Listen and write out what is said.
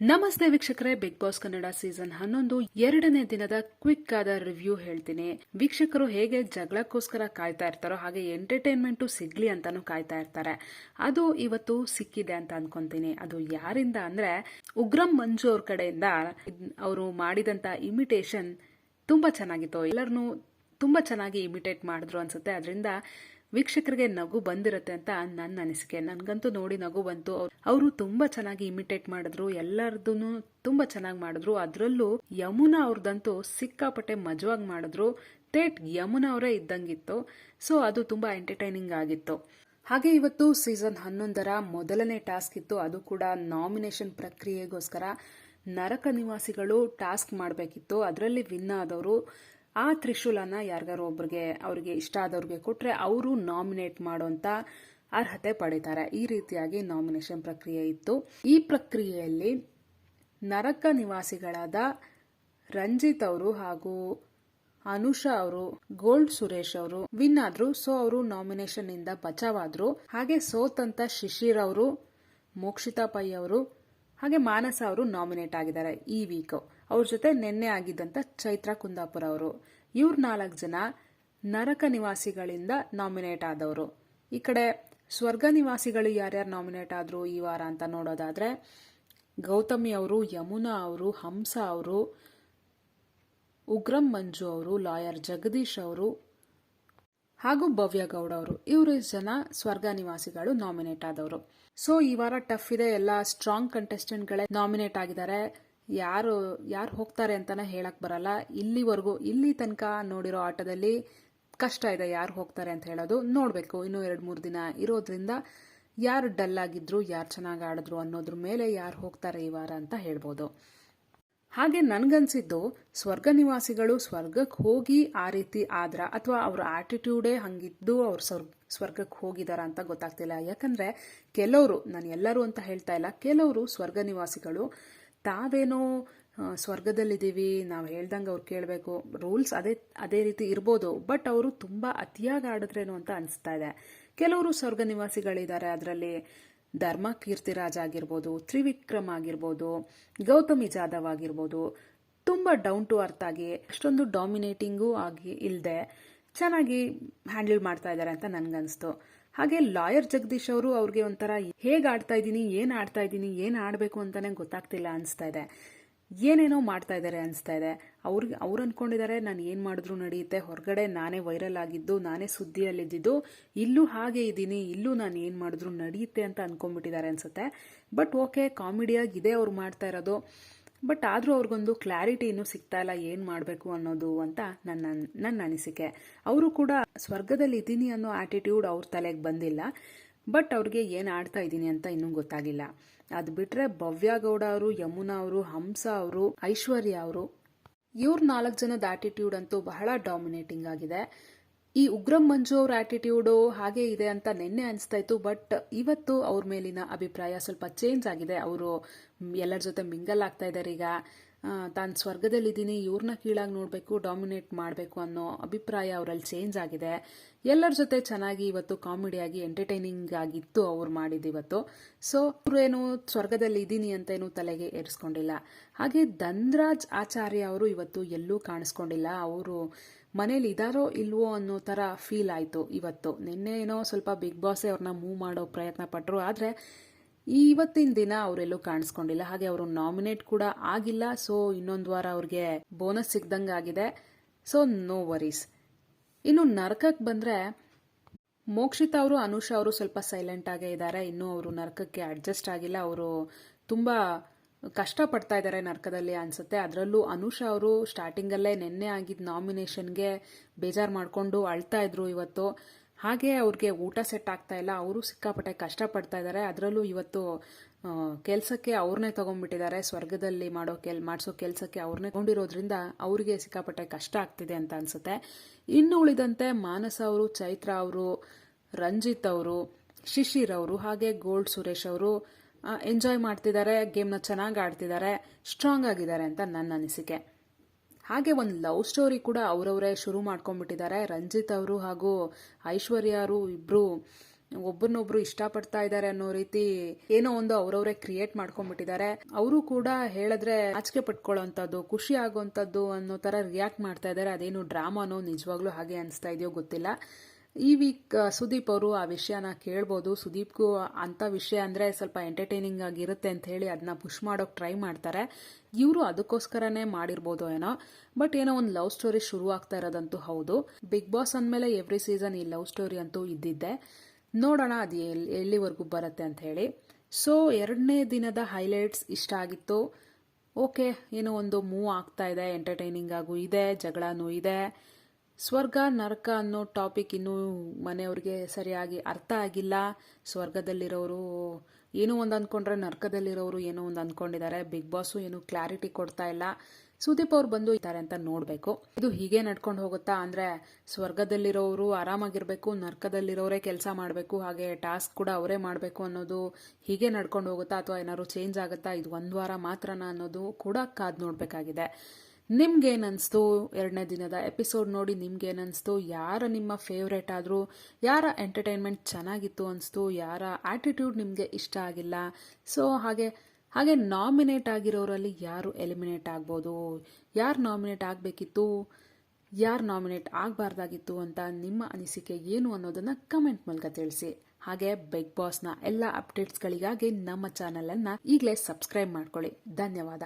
ನಮಸ್ತೆ ವೀಕ್ಷಕರೇ big boss Kannada season ಹನ್ನೊಂದು ಎರಡನೇ ದಿನದ ಕ್ವಿಕ್ ಆದ ರಿವ್ಯೂ ಹೇಳ್ತೀನಿ. ವೀಕ್ಷಕರು ಹೇಗೆ ಜಗಳಕ್ಕೋಸ್ಕರ ಕಾಯ್ತಾ ಇರ್ತಾರೋ ಹಾಗೆ ಎಂಟರ್ಟೈನ್ಮೆಂಟ್ ಸಿಗ್ಲಿ ಅಂತಾನು ಕಾಯ್ತಾ ಇರ್ತಾರೆ. ಅದು ಇವತ್ತು ಸಿಕ್ಕಿದೆ ಅಂತ ಅನ್ಕೊಂತೀನಿ. ಅದು ಯಾರಿಂದ ಅಂದ್ರೆ ಉಗ್ರಂ ಮಂಜು ಅವ್ರ ಕಡೆಯಿಂದ ಅವರು ಮಾಡಿದಂತ ಇಮಿಟೇಷನ್ ತುಂಬಾ ಚೆನ್ನಾಗಿತ್ತು. ಎಲ್ಲರನ್ನೂ ತುಂಬಾ ಚೆನ್ನಾಗಿ ಇಮಿಟೇಟ್ ಮಾಡಿದ್ರು ಅನ್ಸುತ್ತೆ. ಅದರಿಂದ ವೀಕ್ಷಕರಿಗೆ ನಗು ಬಂದಿರುತ್ತೆ ಅಂತ ನನ್ನ ಅನಿಸಿಕೆ. ನನಗಂತೂ ನೋಡಿ ನಗು ಬಂತು. ಅವರು ತುಂಬಾ ಚೆನ್ನಾಗಿ ಇಮಿಟೇಟ್ ಮಾಡಿದ್ರು. ಎಲ್ಲರದೂ ತುಂಬಾ ಚೆನ್ನಾಗಿ ಮಾಡಿದ್ರು. ಅದರಲ್ಲೂ ಯಮುನಾ ಅವ್ರದಂತೂ ಸಿಕ್ಕಾಪಟ್ಟೆ ಮಜವಾಗಿ ಮಾಡಿದ್ರು. ತೇಟ್ ಯಮುನಾ ಅವರೇ ಇದ್ದಂಗಿತ್ತು. ಸೊ, ಅದು ತುಂಬಾ ಎಂಟರ್ಟೈನಿಂಗ್ ಆಗಿತ್ತು. ಹಾಗೆ ಇವತ್ತು ಸೀಸನ್ ಹನ್ನೊಂದರ ಮೊದಲನೇ ಟಾಸ್ಕ್ ಇತ್ತು. ಅದು ಕೂಡ ನಾಮಿನೇಷನ್ ಪ್ರಕ್ರಿಯೆಗೋಸ್ಕರ ನರಕ ನಿವಾಸಿಗಳು ಟಾಸ್ಕ್ ಮಾಡಬೇಕಿತ್ತು. ಅದರಲ್ಲಿ ವಿನ್ ಆದವರು ಆ ತ್ರಿಶೂಲನ ಯಾರಿಗಾರು ಒಬ್ರಿಗೆ, ಅವರಿಗೆ ಇಷ್ಟ ಆದವ್ರಿಗೆ ಕೊಟ್ಟರೆ ಅವರು ನಾಮಿನೇಟ್ ಮಾಡುವಂತ ಅರ್ಹತೆ ಪಡೀತಾರೆ. ಈ ರೀತಿಯಾಗಿ ನಾಮಿನೇಷನ್ ಪ್ರಕ್ರಿಯೆ ಇತ್ತು. ಈ ಪ್ರಕ್ರಿಯೆಯಲ್ಲಿ ನರಕ ನಿವಾಸಿಗಳಾದ ರಂಜಿತ್ ಅವರು ಹಾಗೂ ಅನುಷಾ ಅವರು, ಗೋಲ್ಡ್ ಸುರೇಶ್ ಅವರು ವಿನ್ ಆದ್ರು. ಸೊ ಅವರು ನಾಮಿನೇಷನ್ ಇಂದ ಬಚಾವಾದ್ರು. ಹಾಗೆ ಸೋತಂತ ಶಿಶಿರ್ ಅವರು ಮೋಕ್ಷಿತಾ ಪೈ ಅವರು, ಹಾಗೆ ಮಾನಸ ಅವರು ನಾಮಿನೇಟ್ ಆಗಿದ್ದಾರೆ ಈ ವೀಕ್ ಅವ್ರ ಜೊತೆ ನಿನ್ನೆ ಆಗಿದ್ದಂಥ ಚೈತ್ರ ಕುಂದಾಪುರ ಅವರು. ಇವ್ರ ನಾಲ್ಕು ಜನ ನರಕ ನಿವಾಸಿಗಳಿಂದ ನಾಮಿನೇಟ್ ಆದವರು. ಈ ಕಡೆ ಸ್ವರ್ಗ ನಿವಾಸಿಗಳು ಯಾರ್ಯಾರು ನಾಮಿನೇಟ್ ಆದರು ಈ ವಾರ ಅಂತ ನೋಡೋದಾದ್ರೆ ಗೌತಮಿ ಅವರು, ಯಮುನಾ ಅವರು, ಹಂಸ ಅವರು, ಉಗ್ರಂ ಮಂಜು ಅವರು, ಲಾಯರ್ ಜಗದೀಶ್ ಅವರು ಹಾಗೂ ಭವ್ಯ ಗೌಡ ಅವರು. ಇವರು ಜನ ಸ್ವರ್ಗ ನಿವಾಸಿಗಳು ನಾಮಿನೇಟ್ ಆದವರು. ಸೊ, ಈ ವಾರ ಟಫ್ ಇದೆ. ಎಲ್ಲ ಸ್ಟ್ರಾಂಗ್ ಕಂಟೆಸ್ಟೆಂಟ್ಗಳೇ ನಾಮಿನೇಟ್ ಆಗಿದ್ದಾರೆ. ಯಾರು ಯಾರು ಹೋಗ್ತಾರೆ ಅಂತಾನೆ ಹೇಳಕ್ ಬರಲ್ಲ. ಇಲ್ಲಿವರೆಗೂ, ಇಲ್ಲಿ ತನಕ ನೋಡಿರೋ ಆಟದಲ್ಲಿ ಕಷ್ಟ ಇದೆ ಯಾರು ಹೋಗ್ತಾರೆ ಅಂತ ಹೇಳೋದು. ನೋಡಬೇಕು, ಇನ್ನೂ ಎರಡು, ಮೂರು ದಿನ ಇರೋದ್ರಿಂದ ಯಾರು ಡಲ್ ಆಗಿದ್ರು, ಯಾರು ಚೆನ್ನಾಗಿ ಆಡಿದ್ರು ಅನ್ನೋದ್ರ ಮೇಲೆ ಯಾರು ಹೋಗ್ತಾರೆ ಈ ವಾರ ಅಂತ ಹೇಳ್ಬೋದು. ಹಾಗೆ ನನಗನ್ಸಿದ್ದು, ಸ್ವರ್ಗ ನಿವಾಸಿಗಳು ಸ್ವರ್ಗಕ್ಕೆ ಹೋಗಿ ಆ ರೀತಿ ಆದ್ರ ಅಥವಾ ಅವ್ರ ಆಟಿಟ್ಯೂಡೇ ಹಂಗಿದ್ದು ಅವ್ರು ಸ್ವರ್ಗ ಸ್ವರ್ಗಕ್ಕೆ ಹೋಗಿದಾರ ಅಂತ ಗೊತ್ತಾಗ್ತಿಲ್ಲ. ಯಾಕಂದ್ರೆ ಕೆಲವರು, ನಾನು ಎಲ್ಲರೂ ಅಂತ ಹೇಳ್ತಾ ಇಲ್ಲ, ಕೆಲವರು ಸ್ವರ್ಗ ನಿವಾಸಿಗಳು ತಾವೇನೋ ಸ್ವರ್ಗದಲ್ಲಿದ್ದೀವಿ, ನಾವು ಹೇಳ್ದಂಗೆ ಅವ್ರು ಕೇಳಬೇಕು, ರೂಲ್ಸ್ ಅದೇ ಅದೇ ರೀತಿ ಇರ್ಬೋದು, ಬಟ್ ಅವರು ತುಂಬ ಅತಿಯಾಗಿ ಆಡಿದ್ರೇನು ಅಂತ ಅನಿಸ್ತಾ ಇದೆ. ಕೆಲವರು ಸ್ವರ್ಗ ನಿವಾಸಿಗಳಿದ್ದಾರೆ ಅದರಲ್ಲಿ ಧರ್ಮ ಕೀರ್ತಿರಾಜ್ ಆಗಿರ್ಬೋದು, ತ್ರಿವಿಕ್ರಮ್ ಆಗಿರ್ಬೋದು, ಗೌತಮಿ ಜಾಧವ್ ಆಗಿರ್ಬೋದು, ತುಂಬ ಡೌನ್ ಟು ಅರ್ತ್ ಆಗಿ, ಅಷ್ಟೊಂದು ಡಾಮಿನೇಟಿಂಗೂ ಆಗಿ ಇಲ್ಲದೆ ಚೆನ್ನಾಗಿ ಹ್ಯಾಂಡಲ್ ಮಾಡ್ತಾ ಇದ್ದಾರೆ ಅಂತ ನನ್ಗನ್ಸ್ತು. ಹಾಗೆ ಲಾಯರ್ ಜಗದೀಶ್ ಅವರು ಅವ್ರಿಗೆ ಒಂಥರ ಹೇಗೆ ಆಡ್ತಾ ಇದ್ದೀನಿ, ಏನು ಆಡ್ತಾ ಇದ್ದೀನಿ, ಏನು ಆಡಬೇಕು ಅಂತಾನೆ ಗೊತ್ತಾಗ್ತಿಲ್ಲ ಅನಿಸ್ತಾ ಇದೆ. ಏನೇನೋ ಮಾಡ್ತಾ ಇದ್ದಾರೆ ಅನಿಸ್ತಾ ಇದೆ. ಅವ್ರಿಗೆ, ಅವ್ರು ಅಂದ್ಕೊಂಡಿದ್ದಾರೆ ನಾನು ಏನು ಮಾಡಿದ್ರು ನಡೆಯುತ್ತೆ, ಹೊರಗಡೆ ನಾನೇ ವೈರಲ್ ಆಗಿದ್ದು, ನಾನೇ ಸುದ್ದಿಯಲ್ಲಿದ್ದು ಇಲ್ಲೂ ಹಾಗೆ ಇದ್ದೀನಿ, ಇಲ್ಲೂ ನಾನು ಏನು ಮಾಡಿದ್ರು ನಡೆಯುತ್ತೆ ಅಂತ ಅನ್ಕೊಂಡ್ಬಿಟ್ಟಿದ್ದಾರೆ ಅನ್ಸುತ್ತೆ. ಬಟ್ ಓಕೆ, ಕಾಮಿಡಿಯಾಗಿ ಇದೆ ಅವ್ರು ಮಾಡ್ತಾ ಇರೋದು. ಬಟ್ ಆದರೂ ಅವ್ರಿಗೊಂದು ಕ್ಲಾರಿಟಿ ಇನ್ನೂ ಸಿಗ್ತಾ ಇಲ್ಲ, ಏನು ಮಾಡಬೇಕು ಅನ್ನೋದು ಅಂತ ನನ್ನ ನನ್ನ ಅನಿಸಿಕೆ. ಅವರು ಕೂಡ ಸ್ವರ್ಗದಲ್ಲಿ ಇದ್ದೀನಿ ಅನ್ನೋ ಆಟಿಟ್ಯೂಡ್ ಅವ್ರ ತಲೆಗೆ ಬಂದಿಲ್ಲ. ಬಟ್ ಅವ್ರಿಗೆ ಏನು ಆಡ್ತಾ ಇದ್ದೀನಿ ಅಂತ ಇನ್ನೂ ಗೊತ್ತಾಗಿಲ್ಲ. ಅದು ಬಿಟ್ಟರೆ ಭವ್ಯ ಗೌಡ ಅವರು, ಯಮುನಾ ಅವರು, ಹಂಸ ಅವರು, ಐಶ್ವರ್ಯ ಅವರು, ಇವ್ರ ನಾಲ್ಕು ಜನದ ಆಟಿಟ್ಯೂಡ್ ಅಂತೂ ಬಹಳ ಡಾಮಿನೇಟಿಂಗ್ ಆಗಿದೆ. ಈ ಉಗ್ರಂ ಮಂಜು ಅವ್ರ ಆಟಿಟ್ಯೂಡು ಹಾಗೆ ಇದೆ ಅಂತ ನಿನ್ನೆ ಅನಿಸ್ತಾ ಇತ್ತು ಬಟ್ ಇವತ್ತು ಅವ್ರ ಮೇಲಿನ ಅಭಿಪ್ರಾಯ ಸ್ವಲ್ಪ ಚೇಂಜ್ ಆಗಿದೆ. ಅವರು ಎಲ್ಲರ ಜೊತೆ ಮಿಂಗಲ್ ಆಗ್ತಾ ಇದ್ದಾರೆ ಈಗ. ತಾನು ಸ್ವರ್ಗದಲ್ಲಿದ್ದೀನಿ ಇವ್ರನ್ನ ಕೀಳಾಗಿ ನೋಡಬೇಕು ಡಾಮಿನೇಟ್ ಮಾಡಬೇಕು ಅನ್ನೋ ಅಭಿಪ್ರಾಯ ಅವರಲ್ಲಿ ಚೇಂಜ್ ಆಗಿದೆ. ಎಲ್ಲರ ಜೊತೆ ಚೆನ್ನಾಗಿ ಇವತ್ತು ಕಾಮಿಡಿಯಾಗಿ ಎಂಟರ್ಟೈನಿಂಗ್ ಆಗಿತ್ತು ಅವ್ರು ಮಾಡಿದ್ದು ಇವತ್ತು. ಸೊ ಅವರು ಏನು ಸ್ವರ್ಗದಲ್ಲಿ ಇದ್ದೀನಿ ಅಂತ ಏನು ತಲೆಗೆ ಏರಿಸ್ಕೊಂಡಿಲ್ಲ. ಹಾಗೆ ಧನ್ರಾಜ್ ಆಚಾರ್ಯ ಅವರು ಇವತ್ತು ಎಲ್ಲೂ ಕಾಣಿಸ್ಕೊಂಡಿಲ್ಲ. ಅವರು ಮನೇಲಿ ಇದಾರೋ ಇಲ್ವೋ ಅನ್ನೋ ಥರ ಫೀಲ್ ಆಯಿತು ಇವತ್ತು. ನಿನ್ನೆ ಏನೋ ಸ್ವಲ್ಪ ಬಿಗ್ ಬಾಸೇ ಅವ್ರನ್ನ ಮೂವ್ ಮಾಡೋ ಪ್ರಯತ್ನ ಪಟ್ಟರು ಆದರೆ ಇವತ್ತಿನ ದಿನ ಅವರೆಲ್ಲೂ ಕಾಣಿಸ್ಕೊಂಡಿಲ್ಲ. ಹಾಗೆ ಅವರು ನಾಮಿನೇಟ್ ಕೂಡ ಆಗಿಲ್ಲ. ಸೊ ಇನ್ನೊಂದು ವಾರ ಅವ್ರಿಗೆ ಬೋನಸ್ ಸಿಗ್ದಂಗೆ ಆಗಿದೆ. ಸೊ ನೋ ವರೀಸ್ ಇನ್ನು ನರಕಕ್ಕೆ ಬಂದರೆ ಮೋಕ್ಷಿತ ಅವರು, ಅನುಷಾ ಅವರು ಸ್ವಲ್ಪ ಸೈಲೆಂಟ್ ಆಗೇ ಇದ್ದಾರೆ ಇನ್ನೂ ಅವರು ನರಕಕ್ಕೆ ಅಡ್ಜಸ್ಟ್ ಆಗಿಲ್ಲ. ಅವರು ತುಂಬ ಕಷ್ಟ ಪಡ್ತಾ ಇದ್ದಾರೆ ನರ್ಕದಲ್ಲಿ ಅನ್ಸುತ್ತೆ. ಅದರಲ್ಲೂ ಅನುಷಾ ಅವರು ಸ್ಟಾರ್ಟಿಂಗಲ್ಲೇ ನಿನ್ನೆ ಆಗಿದ್ದ ನಾಮಿನೇಷನ್ಗೆ ಬೇಜಾರು ಮಾಡಿಕೊಂಡು ಅಳ್ತಾ ಇದ್ರು ಇವತ್ತು. ಹಾಗೆ ಅವ್ರಿಗೆ ಊಟ ಸೆಟ್ ಆಗ್ತಾ ಇಲ್ಲ. ಅವರು ಸಿಕ್ಕಾಪಟ್ಟೆ ಕಷ್ಟ ಪಡ್ತಾ ಇದ್ದಾರೆ ಅದರಲ್ಲೂ ಇವತ್ತು ಕೆಲಸಕ್ಕೆ ಅವ್ರನ್ನೇ ತಗೊಂಡ್ಬಿಟ್ಟಿದ್ದಾರೆ. ಸ್ವರ್ಗದಲ್ಲಿ ಮಾಡೋ ಕೆಲ್, ಮಾಡಿಸೋ ಕೆಲಸಕ್ಕೆ ಅವ್ರನ್ನೇ ತಗೊಂಡಿರೋದ್ರಿಂದ ಅವರಿಗೆ ಸಿಕ್ಕಾಪಟ್ಟೆ ಕಷ್ಟ ಆಗ್ತಿದೆ ಅಂತ ಅನ್ಸುತ್ತೆ. ಇನ್ನು ಉಳಿದಂತೆ ಮಾನಸ ಅವರು, ಚೈತ್ರ ಅವರು, ರಂಜಿತ್ ಅವರು, ಶಿಶಿರ್ ಅವರು, ಹಾಗೆ ಗೋಲ್ಡ್ ಸುರೇಶ್ ಅವರು ಎಂಜಾಯ್ ಮಾಡ್ತಿದ್ದಾರೆ ಗೇಮ್ನ ಚೆನ್ನಾಗಿ ಆಡ್ತಿದ್ದಾರೆ ಸ್ಟ್ರಾಂಗ್ ಆಗಿದ್ದಾರೆ ಅಂತ ನನ್ನ ಅನಿಸಿಕೆ. ಹಾಗೆ ಒಂದು ಲವ್ ಸ್ಟೋರಿ ಕೂಡ ಅವರವರೇ ಶುರು ಮಾಡ್ಕೊಂಡ್ಬಿಟ್ಟಿದ್ದಾರೆ. ರಂಜಿತ್ ಅವರು ಹಾಗೂ ಐಶ್ವರ್ಯ ಅವರು ಇಬ್ಬರು ಒಬ್ಬರನ್ನೊಬ್ರು ಇಷ್ಟಪಡ್ತಾ ಇದ್ದಾರೆ ಅನ್ನೋ ರೀತಿ ಏನೋ ಒಂದು ಅವರವರೇ ಕ್ರಿಯೇಟ್ ಮಾಡ್ಕೊಂಡ್ಬಿಟ್ಟಿದ್ದಾರೆ. ಅವರು ಕೂಡ ಹೇಳಿದ್ರೆ ಆಚಿಕೆ ಪಟ್ಕೊಳ್ಳೋಂಥದ್ದು, ಖುಷಿ ಆಗೋಂಥದ್ದು ಅನ್ನೋ ಥರ ರಿಯಾಕ್ಟ್ ಮಾಡ್ತಾ ಇದ್ದಾರೆ. ಅದೇನು ಡ್ರಾಮಾನೋ ನಿಜವಾಗ್ಲೂ ಹಾಗೆ ಅನಿಸ್ತಾ ಇದೆಯೋ ಗೊತ್ತಿಲ್ಲ. ಈ ವೀಕ್ ಸುದೀಪ್ ಅವರು ಆ ವಿಷಯನ ಕೇಳ್ಬೋದು. ಸುದೀಪ್ಗೂ ಅಂಥ ವಿಷಯ ಅಂದರೆ ಸ್ವಲ್ಪ ಎಂಟರ್ಟೈನಿಂಗ್ ಆಗಿರುತ್ತೆ ಅಂತ ಹೇಳಿ ಅದನ್ನ ಪುಷ್ ಮಾಡೋಕೆ ಟ್ರೈ ಮಾಡ್ತಾರೆ. ಇವರು ಅದಕ್ಕೋಸ್ಕರನೇ ಮಾಡಿರ್ಬೋದು ಏನೋ. ಬಟ್ ಏನೋ ಒಂದು ಲವ್ ಸ್ಟೋರಿ ಶುರು ಆಗ್ತಾ ಇರೋದಂತೂ ಹೌದು. ಬಿಗ್ ಬಾಸ್ ಅಂದಮೇಲೆ ಎವ್ರಿ ಸೀಸನ್ ಈ ಲವ್ ಸ್ಟೋರಿ ಅಂತೂ ಇದ್ದಿದ್ದೆ. ನೋಡೋಣ, ಅದು ಎಲ್ಲಿ ಎಲ್ಲಿವರೆಗೂ ಬರುತ್ತೆ ಅಂತ ಹೇಳಿ. ಸೊ ಎರಡನೇ ದಿನದ ಹೈಲೈಟ್ಸ್ ಇಷ್ಟ ಆಗಿತ್ತು. ಓಕೆ ಏನೋ ಒಂದು ಮೂವ್ ಆಗ್ತಾ ಇದೆ ಎಂಟರ್ಟೈನಿಂಗ್ ಆಗು ಇದೆ, ಜಗಳನೂ ಇದೆ. ಸ್ವರ್ಗ, ನರಕ ಅನ್ನೋ ಟಾಪಿಕ್ ಇನ್ನೂ ಮನೆಯವ್ರಿಗೆ ಸರಿಯಾಗಿ ಅರ್ಥ ಆಗಿಲ್ಲ. ಸ್ವರ್ಗದಲ್ಲಿರೋರು ಏನೋ ಒಂದು ಅಂದ್ಕೊಂಡ್ರೆ ನರಕದಲ್ಲಿರೋರು ಏನೋ ಒಂದು ಅಂದ್ಕೊಂಡಿದ್ದಾರೆ ಬಿಗ್ ಬಾಸು ಏನು ಕ್ಲಾರಿಟಿ ಕೊಡ್ತಾ ಇಲ್ಲ. ಸುದೀಪ್ ಅವ್ರು ಬಂದು ಇದ್ದಾರೆ ಅಂತ ನೋಡಬೇಕು. ಇದು ಹೀಗೆ ನಡ್ಕೊಂಡು ಹೋಗುತ್ತಾ ಅಂದರೆ ಸ್ವರ್ಗದಲ್ಲಿರೋರು ಆರಾಮಾಗಿರಬೇಕು, ನರ್ಕದಲ್ಲಿರೋರೇ ಕೆಲಸ ಮಾಡಬೇಕು, ಹಾಗೆ ಟಾಸ್ಕ್ ಕೂಡ ಅವರೇ ಮಾಡಬೇಕು ಅನ್ನೋದು ಹೀಗೆ ನಡ್ಕೊಂಡು ಹೋಗುತ್ತಾ ಅಥವಾ ಏನಾದ್ರು ಚೇಂಜ್ ಆಗುತ್ತಾ? ಇದು ಒಂದು ವಾರ ಮಾತ್ರನಾ ಅನ್ನೋದು ಕೂಡ ಕಾದು ನೋಡಬೇಕಾಗಿದೆ. ನಿಮ್ಗೇನನ್ನಿಸ್ತು ಎರಡನೇ ದಿನದ ಎಪಿಸೋಡ್ ನೋಡಿ ನಿಮ್ಗೇನನ್ನಿಸ್ತು ಯಾರ ನಿಮ್ಮ ಫೇವ್ರೇಟ್ ಆದರೂ, ಯಾರ ಎಂಟರ್ಟೈನ್ಮೆಂಟ್ ಚೆನ್ನಾಗಿತ್ತು ಅನಿಸ್ತು, ಯಾರ ಆ್ಯಟಿಟ್ಯೂಡ್ ನಿಮಗೆ ಇಷ್ಟ ಆಗಿಲ್ಲ? ಸೊ ಹಾಗೆ ಹಾಗೆ ನಾಮಿನೇಟ್ ಆಗಿರೋರಲ್ಲಿ ಯಾರು ಎಲಿಮಿನೇಟ್ ಆಗ್ಬೋದು? ಯಾರು ನಾಮಿನೇಟ್ ಆಗಬೇಕಿತ್ತು? ಯಾರು ನಾಮಿನೇಟ್ ಆಗಬಾರ್ದಾಗಿತ್ತು ಅಂತ ನಿಮ್ಮ ಅನಿಸಿಕೆ ಏನು ಅನ್ನೋದನ್ನು ಕಮೆಂಟ್ ಮೂಲಕ ತಿಳಿಸಿ. ಹಾಗೆ ಬಿಗ್ ಬಾಸ್ನ ಎಲ್ಲ ಅಪ್ಡೇಟ್ಸ್ಗಳಿಗಾಗಿ ನಮ್ಮ ಚಾನಲನ್ನು ಈಗಲೇ ಸಬ್ಸ್ಕ್ರೈಬ್ ಮಾಡ್ಕೊಳ್ಳಿ. ಧನ್ಯವಾದ.